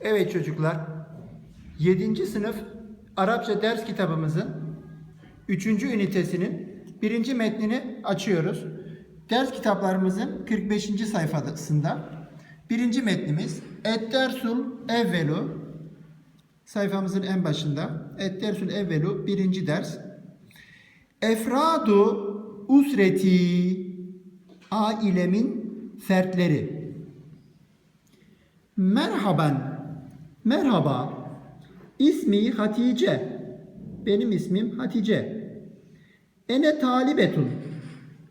Evet çocuklar, 7. sınıf Arapça ders kitabımızın 3. ünitesinin 1. metnini açıyoruz. Ders kitaplarımızın 45. sayfasında 1. metnimiz Et-Dersul Evvelu sayfamızın en başında Et-Dersul Evvelu 1. ders Efradu usreti ailemin fertleri Merhaban. Merhaba. İsmi Hatice. Benim ismim Hatice. Ene talibetun.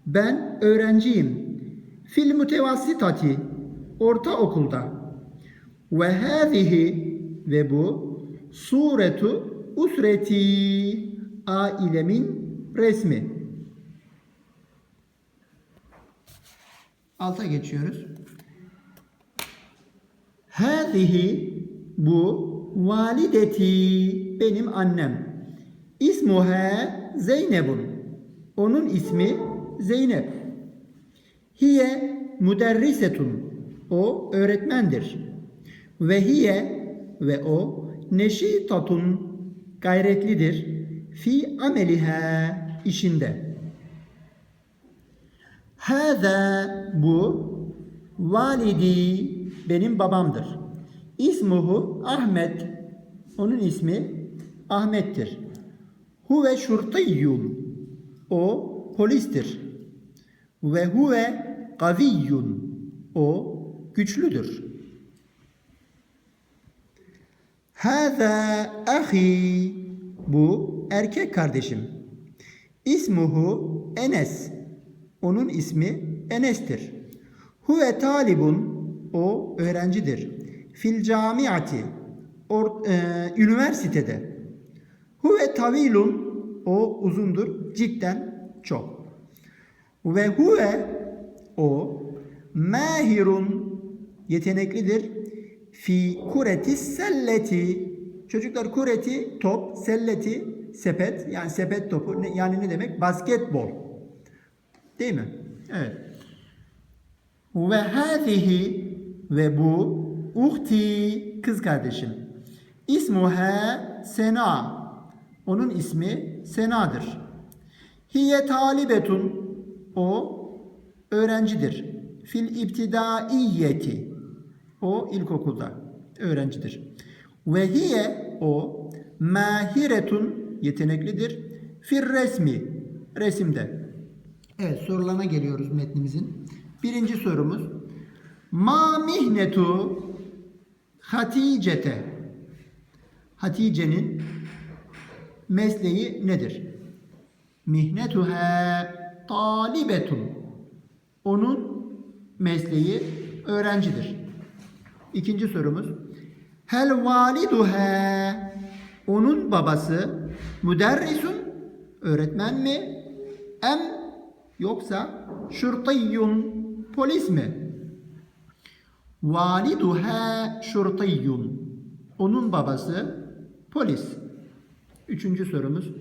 Ben öğrenciyim. Fil mutevassitati. Ortaokulda. Ve hâzihi ve bu suretu usreti ailemin resmi. Alta geçiyoruz. Hâzihi bu valideti benim annem. İsmuha Zeynep'un. Onun ismi Zeynep. Hiye müderrisetun. O öğretmendir. Ve hiye ve o neşitatun gayretlidir. Fi ameliha işinde. Hâzâ bu validi benim babamdır. İsmuhu Ahmet. Onun ismi Ahmet'tir. Huve şurtiyyun. O polistir. Ve huve kaviyyun. O güçlüdür. Hâzâ ahi. Bu erkek kardeşim. İsmuhu Enes. Onun ismi Enes'tir. Huve talibun. O öğrencidir. Fil camiati. Or, e, üniversitede. Huve tavilun. O uzundur. Cidden çok. Ve huve o mahirun yeteneklidir. Fi kureti selleti. Çocuklar kureti top, selleti sepet yani sepet topu yani ne demek? Basketbol. Değil mi? Evet. Ve hâzihi ve bu uhti kız kardeşim. İsmuha Sena. Onun ismi Sena'dır. Hiye talibetun. O öğrencidir. Fil ibtidaiyeti. O ilkokulda öğrencidir. Ve hiye o mahiretun yeteneklidir. Fil resmi resimde. Evet sorularına geliyoruz metnimizin. Birinci sorumuz. Ma mihnetu Hatice'te. Hatice'nin mesleği nedir? Mihnetuha talibetun. Onun mesleği öğrencidir. İkinci sorumuz. Hel validuha onun babası müderrisun öğretmen mi? Em yoksa şurtiyyun polis mi? Validuha şurtiyyun onun babası polis. Üçüncü sorumuz.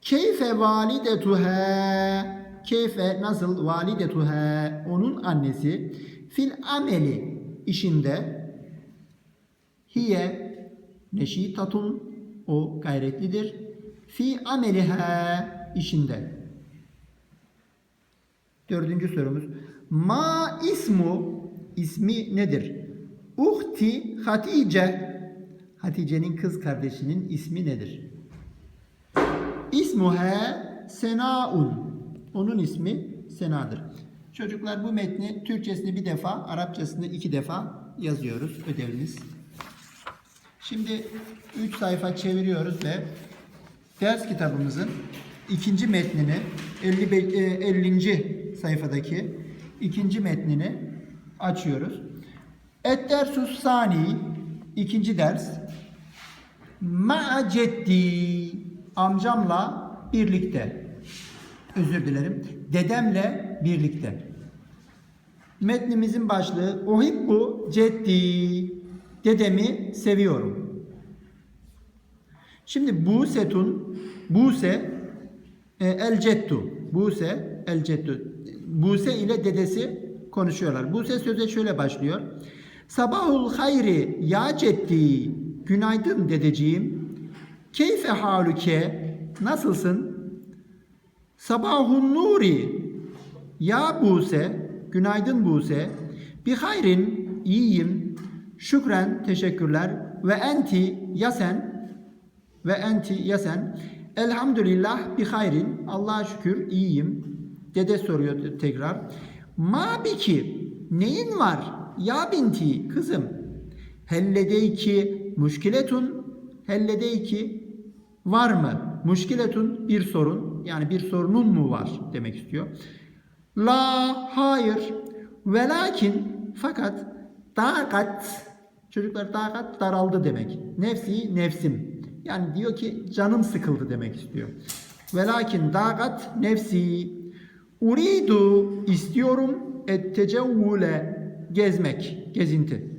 Keyfe validetuha Keyfe nasıl validetuha onun annesi fil ameli işinde hiye neşitatun o gayretlidir fi ameliha işinde. Dördüncü sorumuz. Ma ismu ismi nedir? Uhti Hatice Hatice'nin kız kardeşinin ismi nedir? İsmuha Senaun. Onun ismi Sena'dır. Çocuklar bu metni Türkçesini bir defa, Arapçasını iki defa yazıyoruz ödevimiz. Şimdi 3 sayfa çeviriyoruz ve ders kitabımızın ikinci metnini 50, e, 50. sayfadaki ikinci metnini açıyoruz. Et dersus sani ikinci ders. Ma'a ceddi amcamla birlikte. Özür dilerim. Dedemle birlikte. Metnimizin başlığı Ohibbu ceddi dedemi seviyorum. Şimdi Busetun Buse e, el ceddu Buse el ceddu Buse ile dedesi konuşuyorlar. Buse söze şöyle başlıyor. Sabahul hayri ya ceddi. Günaydın dedeciğim. Keyfe haluke. Nasılsın? Sabahun nuri. Ya Buse. Günaydın Buse. Bi hayrin. iyiyim. Şükren. Teşekkürler. Ve enti. Ya sen. Ve enti. Ya sen. Elhamdülillah bi hayrin. Allah'a şükür iyiyim. Dede soruyor tekrar. Ma biki. Neyin var? Ya binti. Kızım. Helledeyki muşkiletun. Helledeyki var mı? Muşkiletun bir sorun. Yani bir sorunun mu var demek istiyor. La hayır. Velakin fakat takat çocuklar takat daraldı demek. Nefsi nefsim. Yani diyor ki canım sıkıldı demek istiyor. Velakin takat nefsi uridu istiyorum ettecevvule gezmek, gezinti.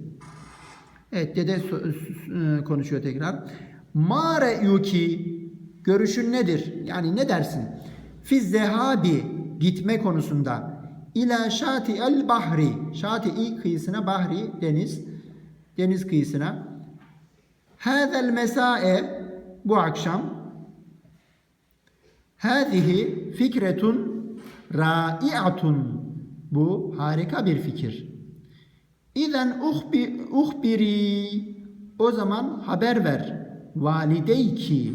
Evet dede e, konuşuyor tekrar. Ma re'yuki görüşün nedir? Yani ne dersin? Fiz zehabi gitme konusunda ila şati el bahri şati kıyısına bahri deniz deniz kıyısına hazel mesae bu akşam Hâzihi fikretun râi'atun. Bu harika bir fikir. İzen uhbi, uhbiri. O zaman haber ver. Valideyki.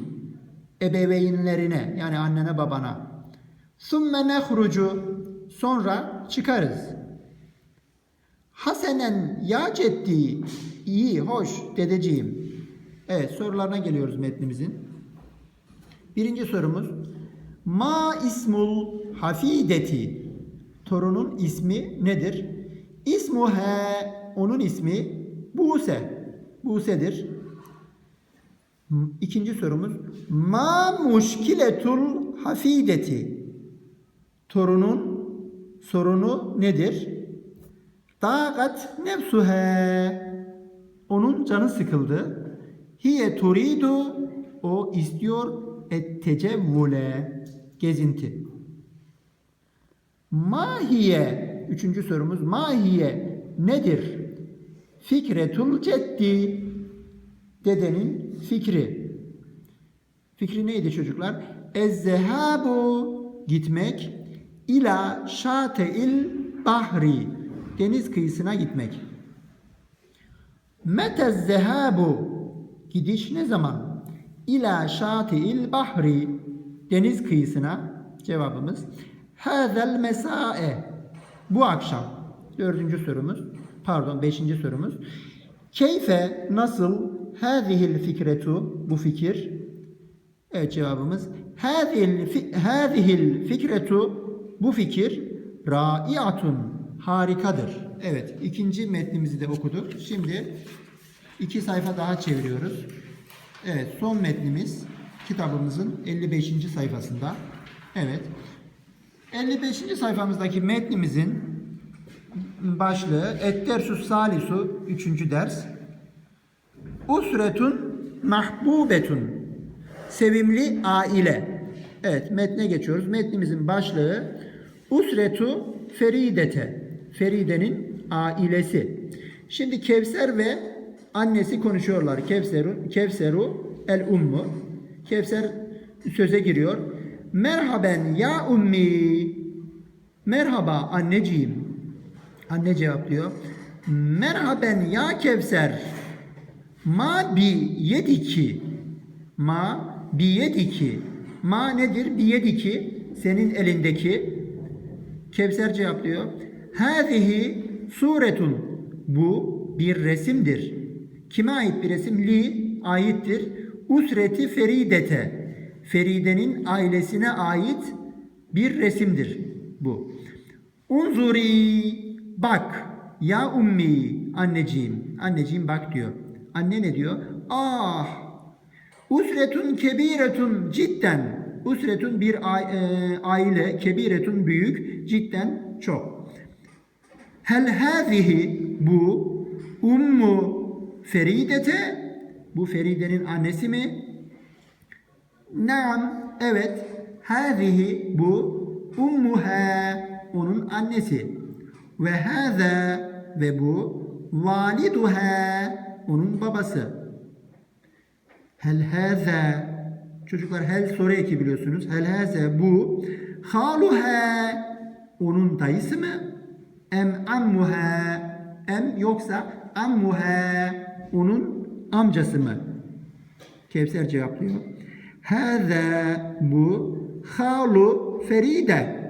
Ebeveynlerine yani annene babana. Sümme nehrucu. Sonra çıkarız. Hasenen ya ceddi. İyi, hoş dedeciğim. Evet sorularına geliyoruz metnimizin. Birinci sorumuz. Ma ismul hafideti. Torunun ismi nedir? İsmuhe. Onun ismi Buse. Buse'dir. İkinci sorumuz. Ma muşkiletul hafideti. Torunun sorunu nedir? Takat nefsuhe. Onun canı sıkıldı. Hiye turidu. O istiyor ettecevvule. Gezinti. Mahiye. Üçüncü sorumuz. Mahiye nedir? Fikretul ceddi. Dedenin fikri. Fikri neydi çocuklar? Ezzehabu gitmek ila şateil bahri deniz kıyısına gitmek. Mete zehabu gidiş ne zaman? İla şateil bahri deniz kıyısına cevabımız. Hazel mesae bu akşam. Dördüncü sorumuz. Pardon beşinci sorumuz. Keyfe nasıl hazihil fikretu bu fikir Evet cevabımız hazihil, fi- hazihil fikretu bu fikir raiatun harikadır. Evet ikinci metnimizi de okuduk. Şimdi iki sayfa daha çeviriyoruz. Evet son metnimiz kitabımızın 55. sayfasında. Evet. 55. sayfamızdaki metnimizin başlığı Ettersus Salisu 3. ders. Usretun mahbubetun. Sevimli aile. Evet metne geçiyoruz. Metnimizin başlığı Usretu Feridete. Feride'nin ailesi. Şimdi Kevser ve annesi konuşuyorlar. Kevseru, Kevseru el ummu. Kevser söze giriyor. Merhaben ya ummi. Merhaba anneciğim. Anne cevaplıyor. Merhaben ya Kevser. Ma bi yediki. Ma bi yediki. Ma nedir? Bi yediki. Senin elindeki. Kevser cevaplıyor. Hâzihi suretun. Bu bir resimdir. Kime ait bir resim? Li aittir. Usreti Feridete. Feride'nin ailesine ait bir resimdir bu. Unzuri bak ya ummi anneciğim. Anneciğim bak diyor. Anne ne diyor? Ah Usretun kebiretun cidden. Usretun bir e, aile, kebiretun büyük, cidden çok. Hel hazihi bu ummu Feridete bu Feride'nin annesi mi? Naam evet hazihi bu ummuha onun annesi ve haza ve bu Validuha onun babası. Hel haza çocuklar hel soru eki biliyorsunuz. Hel haza bu haluha onun dayısı mı? Em ammuha em yoksa ammuha onun amcası mı? Kevser cevaplıyor. Hâzâ bu halu Feride.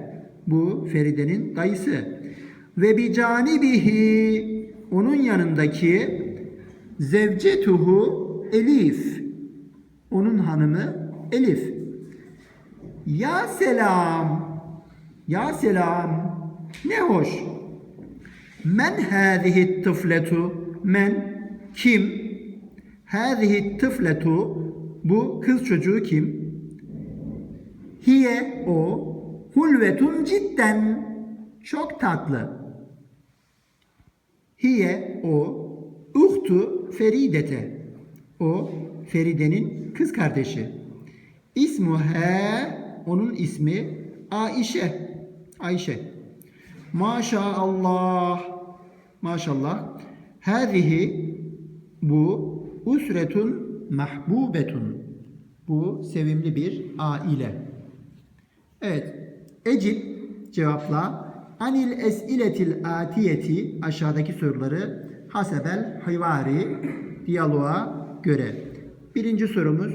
Bu Feride'nin dayısı. Ve bi canibihi onun yanındaki zevcetuhu Elif. Onun hanımı Elif. Ya selam. Ya selam. Ne hoş. Men hâzihi tıfletu. Men kim? Hâzihi tıfletu. Bu kız çocuğu kim? Hiye o. Hulvetun cidden. Çok tatlı. Hiye o. Uhtu Feridete. O Feride'nin kız kardeşi. İsmuhe onun ismi Aişe. Ayşe. Maşallah. Maşallah. Hâzihi bu usretun mahbubetun. Bu sevimli bir aile. Evet. Ecib cevapla. Anil esiletil atiyeti aşağıdaki soruları hasebel hayvari diyaloğa göre. Birinci sorumuz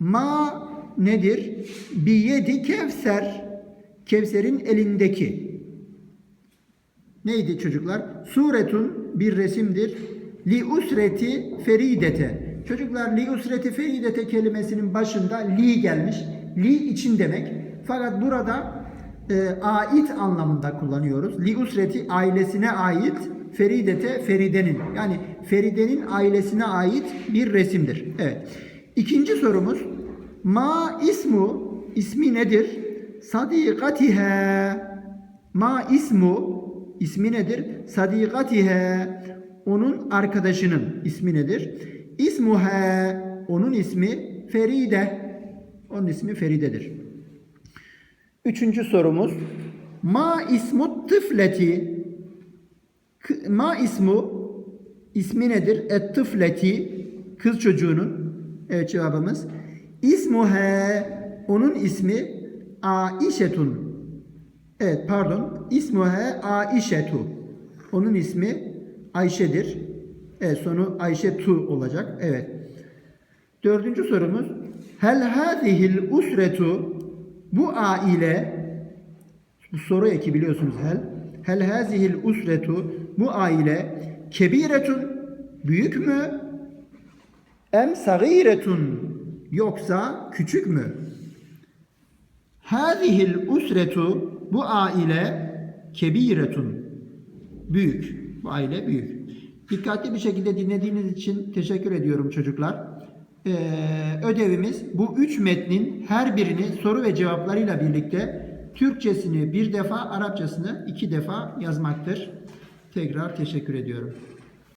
ma nedir? Biyedi kevser. Kevser'in elindeki. Neydi çocuklar? Suretun bir resimdir. Li usreti feridete. Çocuklar li usreti feridete kelimesinin başında li gelmiş. Li için demek. Fakat burada e, ait anlamında kullanıyoruz. Li usreti ailesine ait feridete Feride'nin. Yani Feride'nin ailesine ait bir resimdir. Evet. İkinci sorumuz ma ismu ismi nedir? Sadikatihe ma ismu ismi nedir? Sadikatihe onun arkadaşının ismi nedir? İsmuhe onun ismi Feride. Onun ismi Feride'dir. Üçüncü sorumuz ma ismu tıfleti ma ismu ismi nedir? Et tıfleti kız çocuğunun evet cevabımız ismuhe onun ismi Aişetun evet pardon ismuhe Aişetu onun ismi Ayşe'dir evet sonu Ayşetu olacak evet dördüncü sorumuz hel hazihil usretu bu aile bu soru eki biliyorsunuz hel. Hel hazihil usretu bu aile kebiretun büyük mü? Em sagiretun yoksa küçük mü? Hazihil usretu bu aile kebiretun büyük. Bu aile büyük. Dikkatli bir şekilde dinlediğiniz için teşekkür ediyorum çocuklar. Ee, ödevimiz bu üç metnin her birini soru ve cevaplarıyla birlikte Türkçesini bir defa, Arapçasını iki defa yazmaktır. Tekrar teşekkür ediyorum.